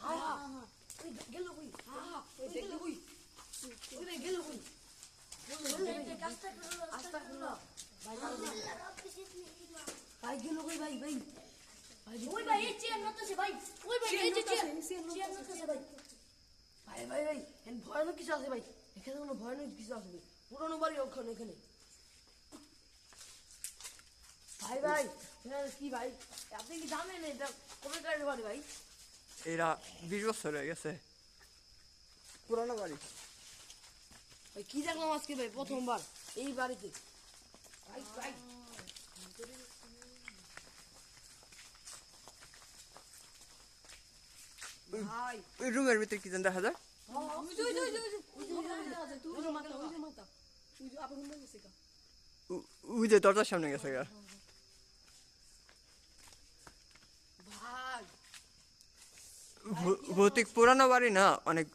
হ্যাঁ হ্যাঁ হ্যাঁ ভাই ভাই ভাই ওই ভাই এই ভাই ভয়ানক কিছু আছে ভাই এখানে কোনো ভয়ানক কিছু আছে পুরনো বাড়ি ওখানে এখানে ভাই ভাই কি ভাই আপনি কি জানেন এটা কবে কারের বাড়ি ভাই এরা বিশ বছর হয়ে গেছে পুরানো বাড়ি ভাই কি দেখলাম আজকে ভাই প্রথমবার এই বাড়িতে ভাই ভাই ভাই ওই রুমের ভিতরে কি যেন দেখা যায় ও- ওই যে দরজার সামনে গেছে গা ভাই ভৌ- ভৌতিক পুরানো বাড়ি না অনেক